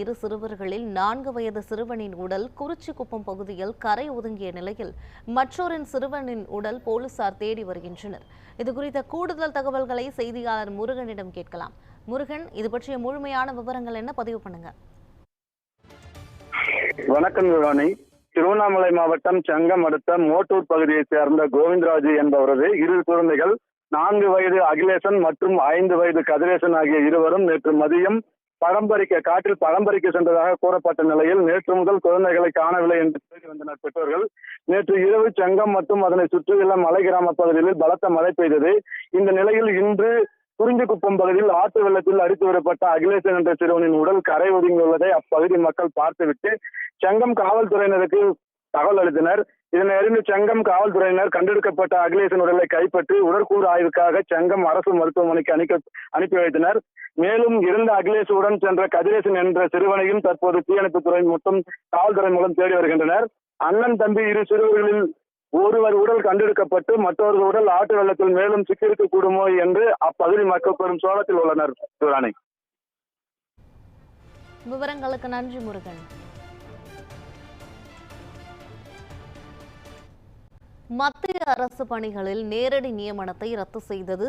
இரு சிறுவர்களில் நான்கு வயது சிறுவனின் உடல் குறிச்சிக்குப்பம் பகுதியில் கரை ஒதுங்கிய நிலையில் மற்றொரின் சிறுவனின் உடல் போலீசார் தேடி வருகின்றனர். இதுகுறித்த கூடுதல் தகவல்களை செய்தியாளர் முருகனிடம் கேட்கலாம். முருகன் இது பற்றிய முழுமையான விவரங்கள் என்ன? பதிவு பண்ணுங்க. வணக்கம் யுவானி திருவண்ணாமலை மாவட்டம் சங்கம் அடுத்த மோட்டூர் பகுதியைச் சேர்ந்த கோவிந்தராஜு என்பவரது இரு குழந்தைகள் நான்கு வயது அகிலேசன் மற்றும் ஐந்து வயது கதிரேசன் ஆகிய இருவரும் நேற்று மதியம் பழம்பறிக்க காட்டில் பழம்பறிக்க சென்றதாக கூறப்பட்ட நிலையில் நேற்று முதல் குழந்தைகளை காணவில்லை என்று தேடி வந்தனர் பெற்றோர்கள். நேற்று இரவு செங்கம் மற்றும் அதனை சுற்றியுள்ள மலை கிராம பகுதிகளில் பலத்த மழை பெய்தது. இந்த நிலையில் இன்று குறிஞ்சிக்குப்பம் பகுதியில் ஆற்று வெள்ளத்தில் அடித்து வரப்பட்ட அகிலேசன் என்ற சிறுவனின் உடல் கரை ஒதுங்கியுள்ளதை அப்பகுதி மக்கள் பார்த்துவிட்டு செங்கம் காவல்துறையினருக்கு தகவல் அளித்தனர். இதனை அறிந்து செங்கம் காவல்துறையினர் கண்டெடுக்கப்பட்ட அகிலேசன் உடலை கைப்பற்றி உடற்கூறு ஆய்வுக்காக செங்கம் அரசு மருத்துவமனைக்கு அனுப்பி அனுப்பி வைத்தனர். மேலும் இருந்த அகிலேஷுடன் சென்ற கதிரேசன் என்ற சிறுவனையும் தற்போது தீயணைப்புத்துறை மற்றும் காவல்துறை மூலம் தேடி வருகின்றனர். அண்ணன் தம்பி இரு சிறுவர்களில் ஒருவர் உடல் கண்டெடுக்கப்பட்டு மற்றொரு உடல் ஆட்டு வெள்ளத்தில் மேலும் சிக்கியிருக்க கூடுமோ என்று அப்பகுதி மக்கள் பெரும் சோழத்தில் உள்ளனர். விவரங்களுக்கு நன்றி முருகன். மத்திய அரசு பணிகளில் நேரடி நியமனத்தை ரத்து செய்தது